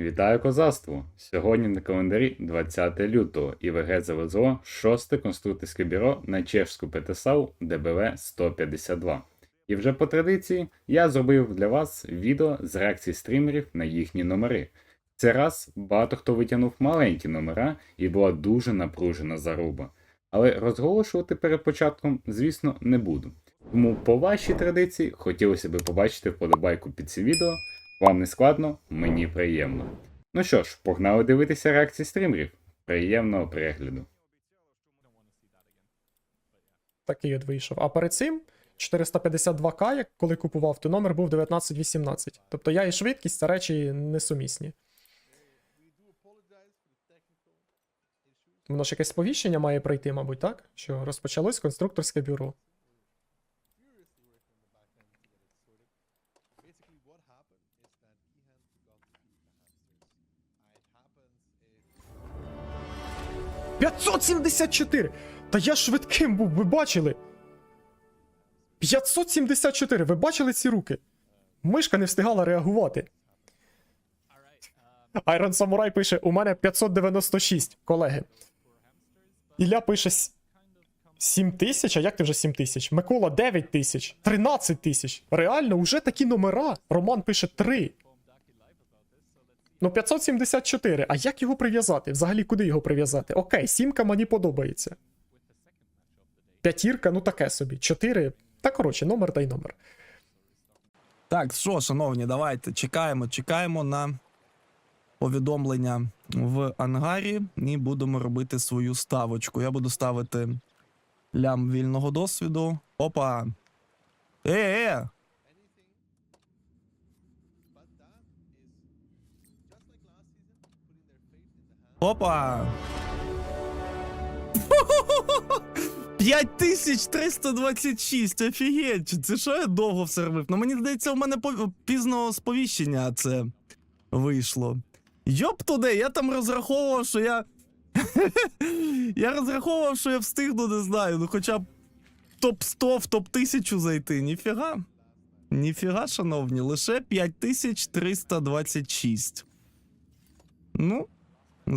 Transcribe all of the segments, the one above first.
Вітаю козацтво! Сьогодні на календарі 20 лютого і ВГ завезло шосте конструкторське бюро на чешську ПТСАУ ДБВ 152. І вже по традиції я зробив для вас відео з реакції стрімерів на їхні номери. Цей раз багато хто витягнув маленькі номера і була дуже напружена заруба. Але розголошувати перед початком, звісно, не буду. Тому по вашій традиції хотілося б побачити вподобайку під цим відео. Вам не складно, мені приємно. Ну що ж, погнали дивитися реакції стрімерів. Приємного перегляду. Такий от вийшов. А перед цим 452к, як коли купував, то номер був 1918. Тобто я і швидкість це речі несумісні. Воно ж якесь сповіщення має пройти, мабуть, так? Що розпочалось конструкторське бюро. 574! Та я швидким був, ви бачили? 574! Ви бачили ці руки? Мишка не встигала реагувати. Айрон Самурай пише: у мене 596, колеги. Ілля пише 7 тисяч, а як ти вже 7 тисяч? Микола 9 тисяч, 13 тисяч. Реально, уже такі номера. Роман пише 3. Ну, 574. А як його прив'язати? Взагалі, куди його прив'язати? Окей, сімка мені подобається. П'ятірка, ну таке собі. 4. Та коротше, номер та й номер. Так, що, шановні, давайте чекаємо, чекаємо на повідомлення в ангарі і будемо робити свою ставочку. Я буду ставити лям вільного досвіду. Опа. Е, Опа! 5326, офігеть, це що я довго все робив? Ну мені здається, у мене пізно сповіщення це вийшло. Йоп туди, я там розраховував, що я. я розраховував, що я встигну, не знаю, ну хоча б топ 100 в топ 1000 зайти. Ніфіга. Ніфіга, шановні, лише 5326. Ну,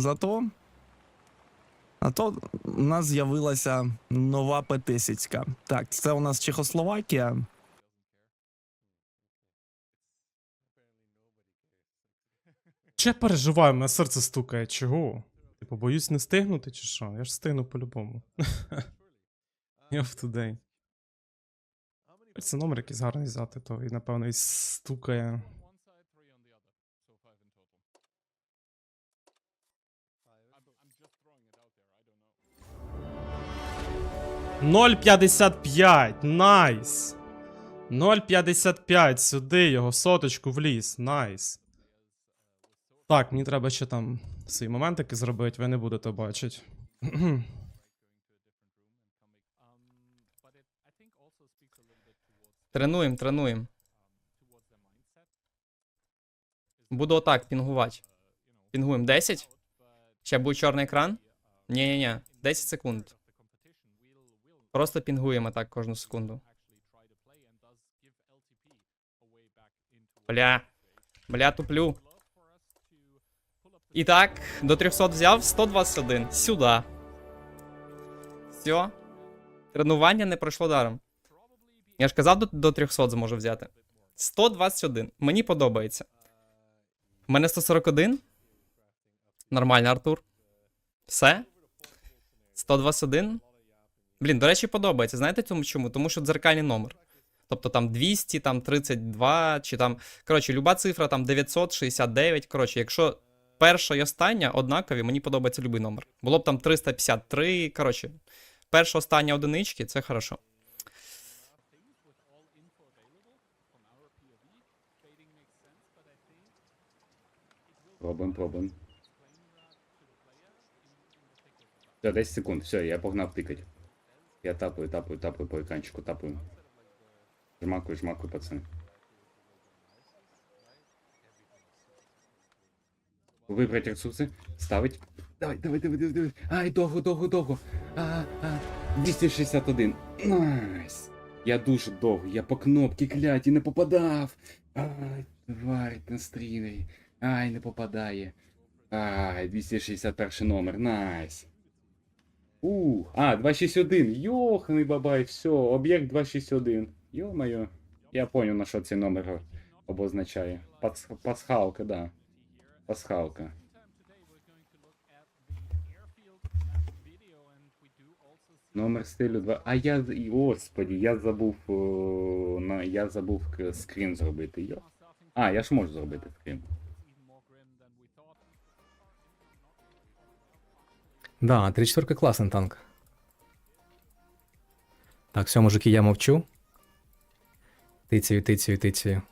зато. То у нас з'явилася нова П-10. Так, це у нас Чехословакія. Я переживаю, мене серце стукає. Чого? Типу, боюсь не стигнути, чи що? Я ж стигну по-любому. Я в тудей. Це номер якийсь гарний взяти, то і напевно і стукає. Ноль п'ятдесят п'ять, найс. 0,55 сюди його соточку в ліс. Найс. Так, мені треба ще там свої моментики зробити, ви не будете бачити. Тренуємо, тренуємо. Буду отак пінгувати. Пінгуємо 10. Ще буде чорний екран. Ні-ні-ні, 10 секунд. Просто пінгуємо так кожну секунду. Бля. Бля, туплю. І так, до 300 взяв 121. Сюди. Все. Тренування не пройшло даром. Я ж казав, до, до 300 зможу взяти. 121. Мені подобається. У мене 141. Нормально, Артур. Все. 121. Блін, до речі, подобається. Знаєте цьому чому? Тому що дзеркальний номер. Тобто там 200, там 32, чи там. Коротше, люба цифра там 969. Коротше, якщо перша і остання однакові, мені подобається любий номер. Було б там 353. Коротше, перша остання одинички це хорошо. Пробуємо, пробуємо. Все, 10 секунд, все, я погнав тикать. Я тапаю, тапаю, тапаю по екранчику, тапаю. Жмакую, жмакую, пацани. Вибрати ресурси, ставить. Давай, давай, давай, давай, давай. Ай, довго, довго, довго. А, а, 261. Найс. Я дуже довго, я по кнопці кляті не попадав. Ай, тварь на стрімі. Ай, не попадає. Ай, 261 номер, найс. У, а, 261. Йоханий бабай, все, об'єкт 261. Йо-моє. Я понял, на що цей номер обозначає. Пас, пасхалка, да. Пасхалка. Номер стилю 2. А я. Господі, я забув. О, на, я забув скрін зробити. Йо. А, я ж можу зробити скрін. Да, 34 классный танк. Так, все, мужики, я мовчу. Тицію, тицію, тицію.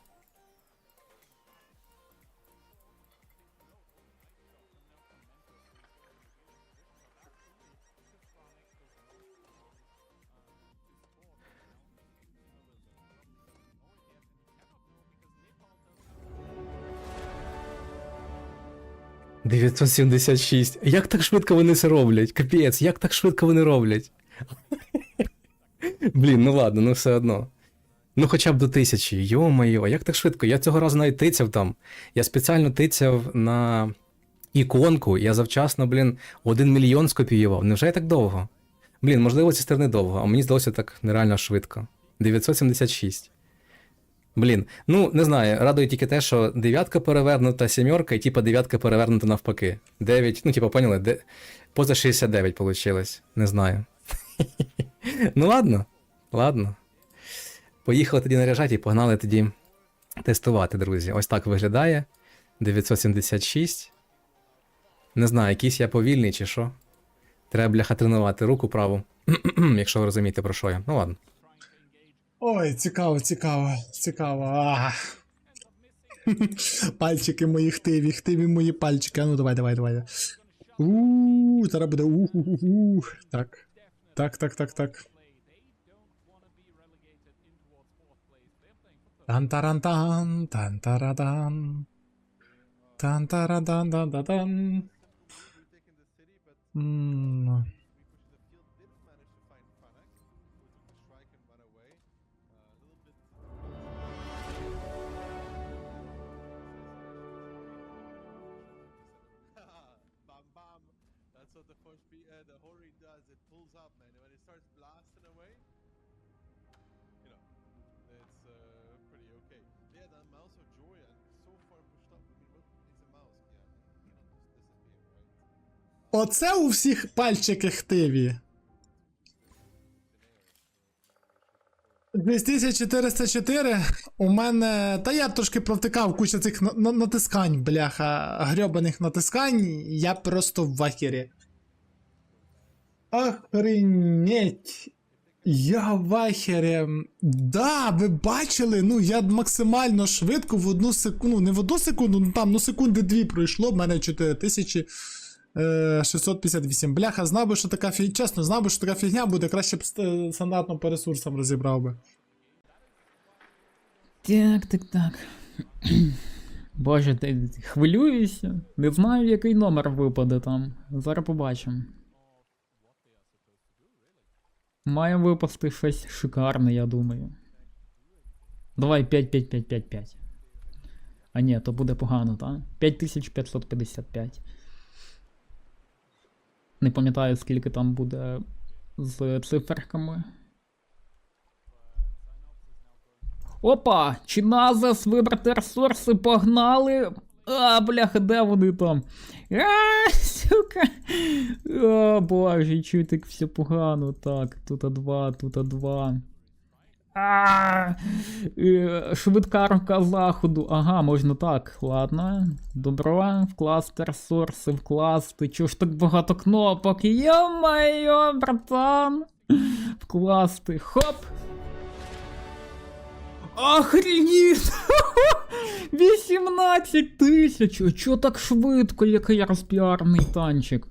976. Як так швидко вони це роблять? Капець, як так швидко вони роблять? Блін, ну ладно, ну все одно. Ну хоча б до тисячі. йо моє як так швидко? Я цього разу навіть тицяв там. Я спеціально тицяв на іконку, я завчасно, блін, один мільйон скопіював. Невже я так довго? Блін, можливо, ці сторони довго, а мені здалося так нереально швидко. 976. Блін, ну не знаю, радує тільки те, що дев'ятка перевернута, сімерка, і типа дев'ятка перевернута навпаки. 9, ну, типа, поняли, де... поза 69 получилось. Не знаю. ну ладно, ладно. Поїхали тоді наряжати і погнали тоді тестувати, друзі. Ось так виглядає. 976. Не знаю, якийсь я повільний чи що. Треба бляха тренувати руку праву. Якщо ви розумієте, про що я. Ну ладно. Ой, цікаво, цікаво, цікаво. Пальчики мої хтиві, хтиві мої пальчики. А ну давай, давай, давай. У, зараз буде у. Так. Так, так, так, так. Тан-таран-тан, тан-тарадан. Тан-тарадан-дан-дан. taken Uh, the Hori does. It pulls up, man. And When it starts blasting away, you know, it's uh, pretty okay. Yeah, the mouse of Joy and so far pushed up. I mean, what? It's a mouse. Yeah, you cannot just disappear, right? Оце у всіх пальчики хтиві. 2404 у мене. Та я трошки провтикав куча цих на- натискань, бляха, грьобаних натискань. Я просто в вахері. Охренеть. Я в вахері. Да, ви бачили? Ну, я максимально швидко в одну секунду. Не в одну секунду, ну там ну секунди дві пройшло, в мене 4000. Е, 658. Бляха, знав би, що така фігня. Чесно, знав би, що така фігня буде, краще б стандартно по ресурсам розібрав би. Так, так, так. Боже, ти хвилююся. Не знаю, який номер випаде там. Зараз побачимо. Має випасти щось шикарне, я думаю. Давай 5, 5, 5, 5, 5. А ні, то буде погано, так? 5555. Не пам'ятаю, скільки там буде з циферками. Опа! Чиназас, вибрати ресурси, погнали! А, бляха, де вони там? А, сука! О, боже, чую так все погано. Так, тут два, тут два. А, е, швидка рука заходу. Ага, можна так. Ладно. Добро. Вкласти ресурси, вкласти. Чого ж так багато кнопок? Йо-моє, братан! Вкласти. Хоп! Охренеть! 18 тисяч! Чо так швидко, який розпіарний танчик?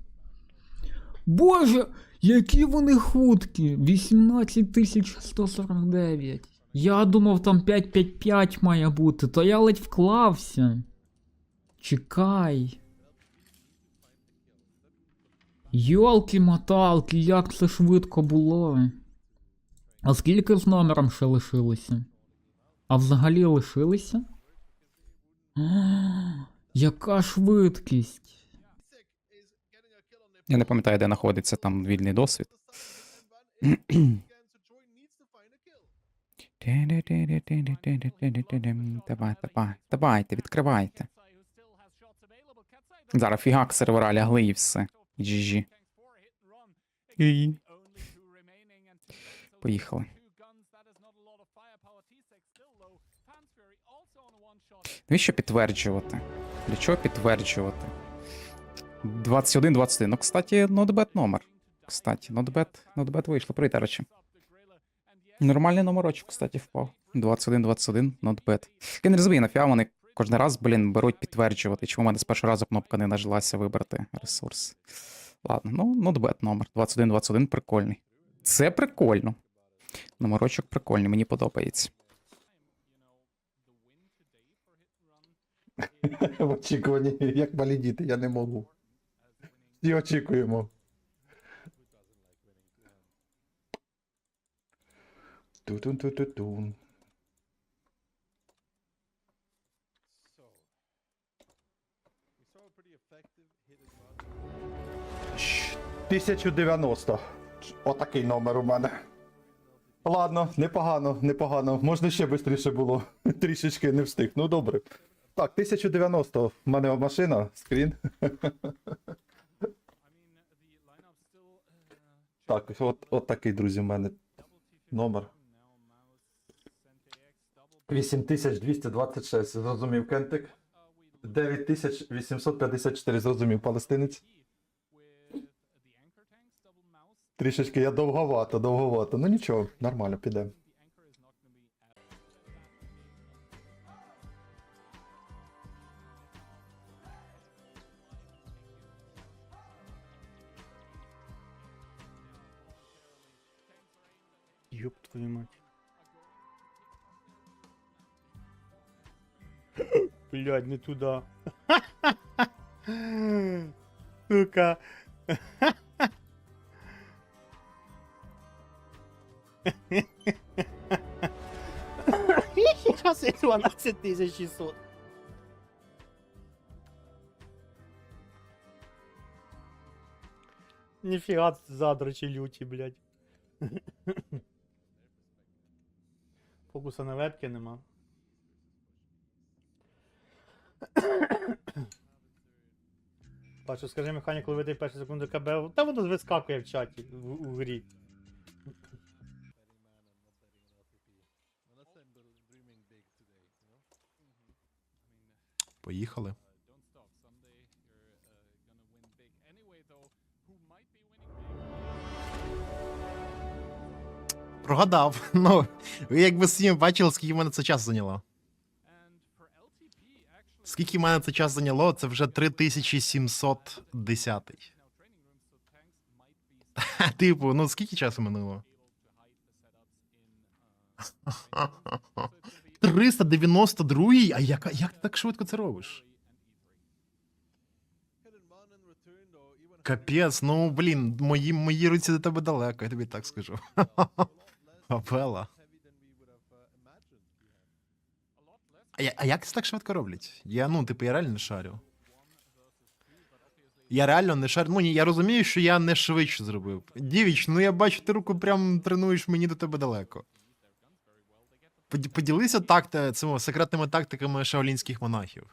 Боже, які вони хуткі! 18 тисяч 149. Я думав, там 555 має бути, то я ледь вклався. Чекай. Йолки-моталки, як це швидко було. А скільки з номером ще лишилося? А взагалі лишилися? Яка швидкість? Я не пам'ятаю, де знаходиться там вільний досвід. Давай, давай, давайте, відкривайте. Зараз фігак сервера лягли і все. GG. Поїхали. Навіщо підтверджувати? Для чого підтверджувати? 21-21. Ну, кстати, notbad номер. Кстати, notbad, notbad вийшло. Привіт, речі. Нормальний номерочок, кстати, впав. 21-21, notbad. Я не розумію, нафіга вони кожен раз, блін, беруть підтверджувати. Чому в мене з першого разу кнопка не нажилася вибрати ресурс. Ладно, ну, notbad номер. 21-21 прикольний. Це прикольно. Номерочок прикольний, мені подобається. В очікуванні, як малі діти, я не можу. Всі очікуємо. Ту-тун-ту-ту-тун. Щ, 1090. Отакий номер у мене. Ладно, непогано, непогано. Можна ще швидше було. Трішечки не встиг. Ну добре. Так, 1090. В мене машина, скрін. Так, от, от такий, друзі, в мене номер. 8226, зрозумів Кентик. 9854, зрозумів палестинець. Трішечки я довговато, довговато. Ну нічого, нормально, піде. твою мать. Блядь, не туда. Сука. Сейчас 12 600. Ніфіга задрачі люті, блядь. Фокуса на вебки нема. Бачу, скажи механік, коли видає першу секунду КБ, та воно вискакує в чаті в, у грі. Unless Прогадав. Ну, якби самі бачили, скільки в мене це час зайняло. Скільки в мене це час зайняло, це вже 3710. Типу, ну скільки часу минуло? 392? А як, як ти так швидко це робиш? Капець, ну блін, мої, мої руці до тебе далеко, я тобі так скажу. Капела. А, а як це так швидко роблять? Я, ну, типу, я реально не шарю. Я реально не шарю. Ну, ні, я розумію, що я не швидше зробив. Дівіч, ну я бачу, ти руку прям тренуєш мені до тебе далеко. Поді- Поділися такти, цими секретними тактиками шаолінських монахів.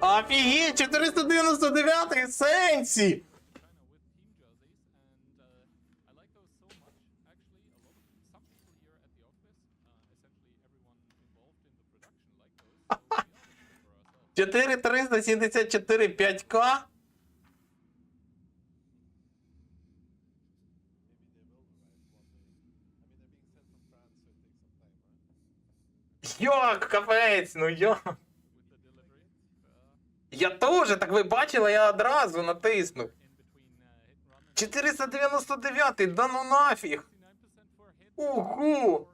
Офігеть, 499 сенсі! Чотири триста сімдесят чотири 5К? Йок, капець, ну йок. Я теж, так ви бачили, я одразу натиснув. 499, да ну нафіг. Угу.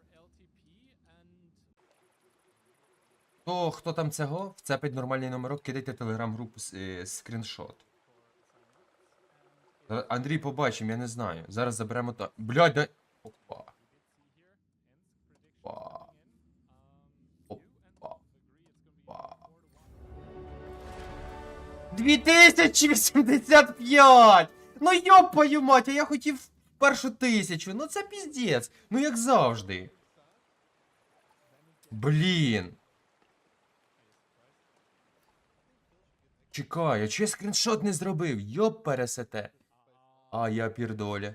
То, хто там цього, вцепить нормальний номерок, кидайте телеграм-групу е, скріншот. Андрій побачимо, я не знаю. Зараз заберемо та. Блядь. Опа. Опа. 2085! Ну йопаю мать, а я хотів першу тисячу. Ну це піздець. Ну як завжди. Блін. Чекай, а чи я скріншот не зробив? Йоп пересете. А я пірдоля.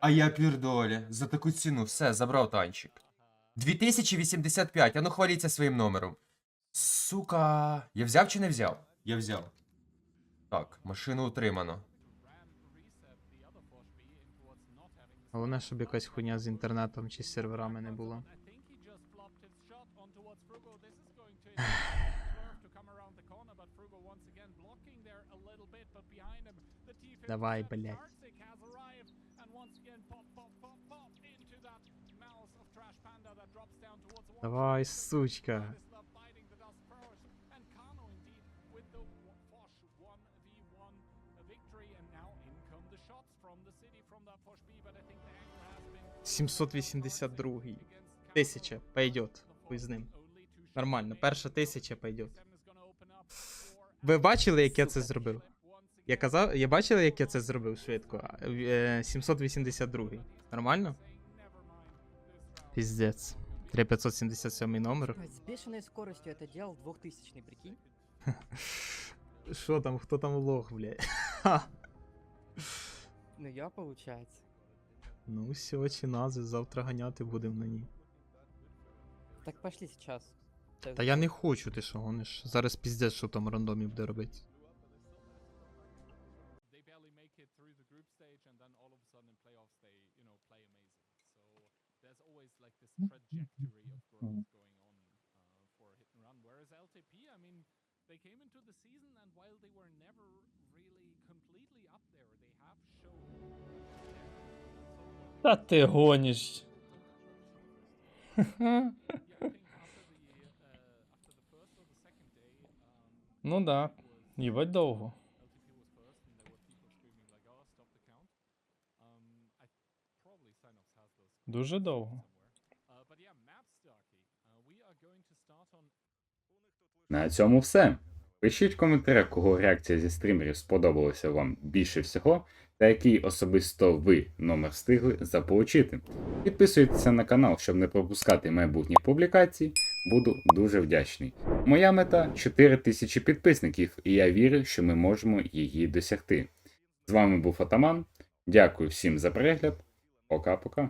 А я пірдоля. За таку ціну все, забрав танчик. 2085, а ну хваліться своїм номером. Сука. Я взяв чи не взяв? Я взяв. Так, машину утримано. Головне, щоб якась хуйня з інтернетом чи з серверами не була. Давай, блядь. Давай, сучка. Сімсот вісімдесят другий. Тисяча, пойдет. Хуй з ним. Нормально, перша тисяча пойдет. Ви бачили, як я це зробив? Я казав, я бачили, як я це зробив швидко. А, е, 782. Нормально? Піздець. 3577 номер. С бешеной скоростью это делал 2000 прикинь? Що там, хто там лох, блядь? Ну я, получается. Ну, все, чи назви, завтра ганяти будемо на ній. Так пошли сейчас. Та я не хочу, ти що гониш. Зараз піздець, що там рандомі буде робити. they barely make it through the group stage and then all of a sudden in playoffs they you know play amazing so there's always like this trajectory of growth going on uh, for hit and run whereas ltp i mean they came into the season and while they were never really completely up there they have shown Та ти гониш. Ну да. Їбать довго. Дуже довго. На цьому все. Пишіть в коментарях, кого реакція зі стрімерів сподобалася вам більше всього, та який особисто ви номер встигли заполучити. Підписуйтеся на канал, щоб не пропускати майбутні публікації. Буду дуже вдячний. Моя мета 4000 підписників, і я вірю, що ми можемо її досягти. З вами був Атаман. Дякую всім за перегляд. Пока-пока.